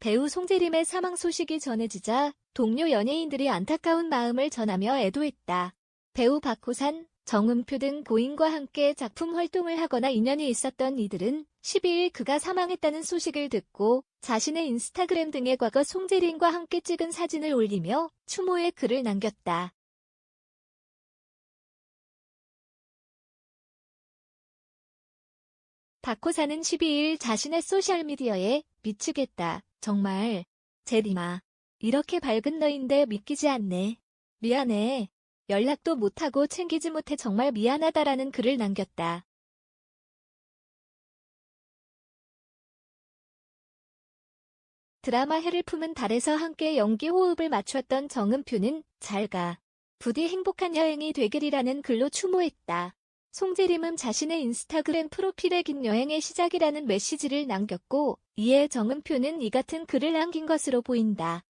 배우 송재림의 사망 소식이 전해지자 동료 연예인들이 안타까운 마음을 전하며 애도했다. 배우 박호산, 정은표 등 고인과 함께 작품 활동을 하거나 인연이 있었던 이들은 12일 그가 사망했다는 소식을 듣고 자신의 인스타그램 등에 과거 송재림과 함께 찍은 사진을 올리며 추모의 글을 남겼다. 박호사는 12일 자신의 소셜미디어에 미치겠다. 정말. 제리마. 이렇게 밝은 너인데 믿기지 않네. 미안해. 연락도 못하고 챙기지 못해 정말 미안하다라는 글을 남겼다. 드라마 해를 품은 달에서 함께 연기 호흡을 맞췄던 정은표는 잘 가. 부디 행복한 여행이 되기리라는 글로 추모했다. 송재림은 자신의 인스타그램 프로필에 긴 여행의 시작이라는 메시지를 남겼고 이에 정은표는 이 같은 글을 남긴 것으로 보인다.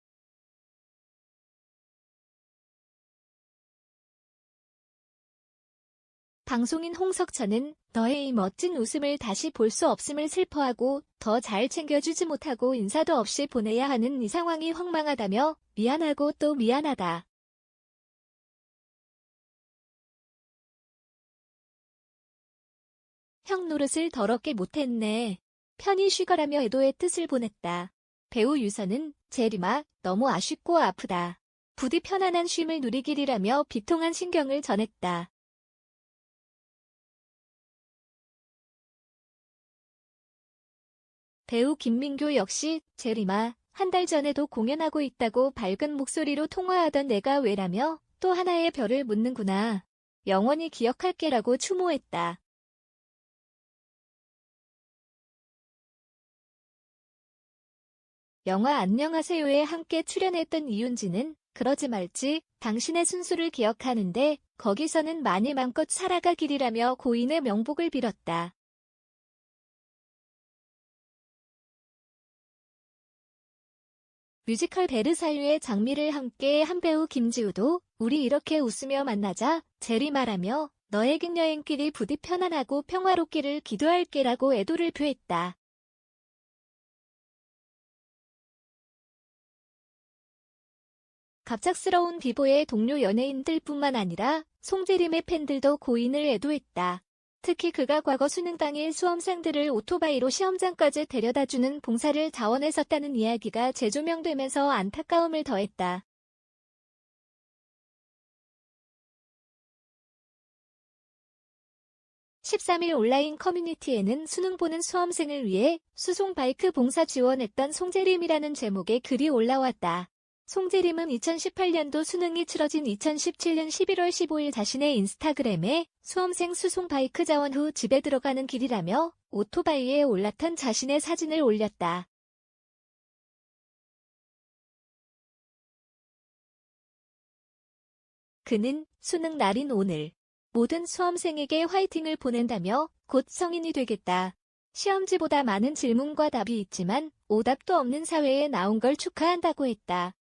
방송인 홍석천은 너의 이 멋진 웃음을 다시 볼 수 없음을 슬퍼하고 더 잘 챙겨주지 못하고 인사도 없이 보내야 하는 이 상황이 황망하다며 미안하고 또 미안하다. 형 노릇을 더럽게 못했네. 편히 쉬거라며 애도의 뜻을 보냈다. 배우 유선은 제리마 너무 아쉽고 아프다. 부디 편안한 쉼을 누리기리라며 비통한 신경을 전했다. 배우 김민교 역시 제리마 한 달 전에도 공연하고 있다고 밝은 목소리로 통화하던 내가 왜라며 또 하나의 별을 묻는구나. 영원히 기억할게라고 추모했다. 영화 안녕하세요에 함께 출연했던 이윤지는 그러지 말지 당신의 순수를 기억하는데 거기서는 많이 맘껏 살아가기리라며 고인의 명복을 빌었다. 뮤지컬 베르사유의 장미를 함께 한 배우 김지우도 우리 이렇게 웃으며 만나자 제리 말하며 너의 긴 여행길이 부디 편안하고 평화롭기를 기도할게라고 애도를 표했다. 갑작스러운 비보의 동료 연예인들뿐만 아니라 송재림의 팬들도 고인을 애도했다. 특히 그가 과거 수능 당일 수험생들을 오토바이로 시험장까지 데려다주는 봉사를 자원했었다는 이야기가 재조명되면서 안타까움을 더했다. (13일) 온라인 커뮤니티에는 수능 보는 수험생을 위해 수송 바이크 봉사 지원했던 송재림이라는 제목의 글이 올라왔다. 송재림은 2018년도 수능이 치러진 2017년 11월 15일 자신의 인스타그램에 수험생 수송 바이크 자원 후 집에 들어가는 길이라며 오토바이에 올라탄 자신의 사진을 올렸다. 그는 수능 날인 오늘 모든 수험생에게 화이팅을 보낸다며 곧 성인이 되겠다. 시험지보다 많은 질문과 답이 있지만 오답도 없는 사회에 나온 걸 축하한다고 했다.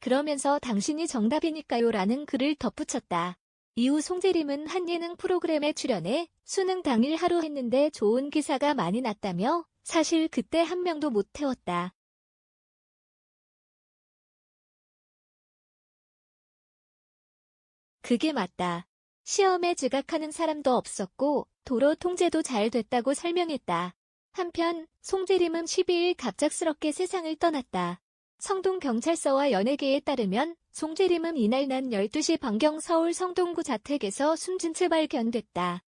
그러면서 당신이 정답이니까요 라는 글을 덧붙였다. 이후 송재림은 한 예능 프로그램에 출연해 수능 당일 하루 했는데 좋은 기사가 많이 났다며 사실 그때 한 명도 못 태웠다. 그게 맞다. 시험에 지각하는 사람도 없었고 도로 통제도 잘 됐다고 설명했다. 한편 송재림은 12일 갑작스럽게 세상을 떠났다. 성동경찰서와 연예계에 따르면 송재림은 이날 낮 12시 반경 서울 성동구 자택에서 숨진 채 발견됐다.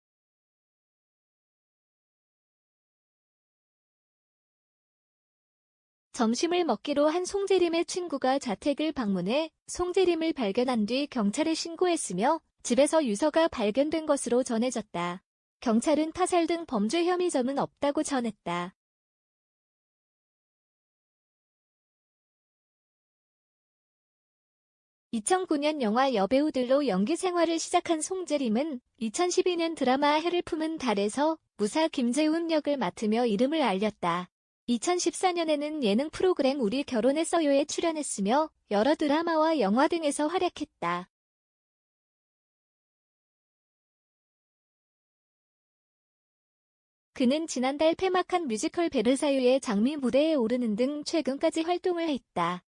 점심을 먹기로 한 송재림의 친구가 자택을 방문해 송재림을 발견한 뒤 경찰에 신고했으며 집에서 유서가 발견된 것으로 전해졌다. 경찰은 타살 등 범죄 혐의점은 없다고 전했다. 2009년 영화 여배우들로 연기 생활을 시작한 송재림은 2012년 드라마 해를 품은 달에서 무사 김재훈 역을 맡으며 이름을 알렸다. 2014년에는 예능 프로그램 우리 결혼했어요에 출연했으며 여러 드라마와 영화 등에서 활약했다. 그는 지난달 폐막한 뮤지컬 베르사유의 장미 무대에 오르는 등 최근까지 활동을 했다.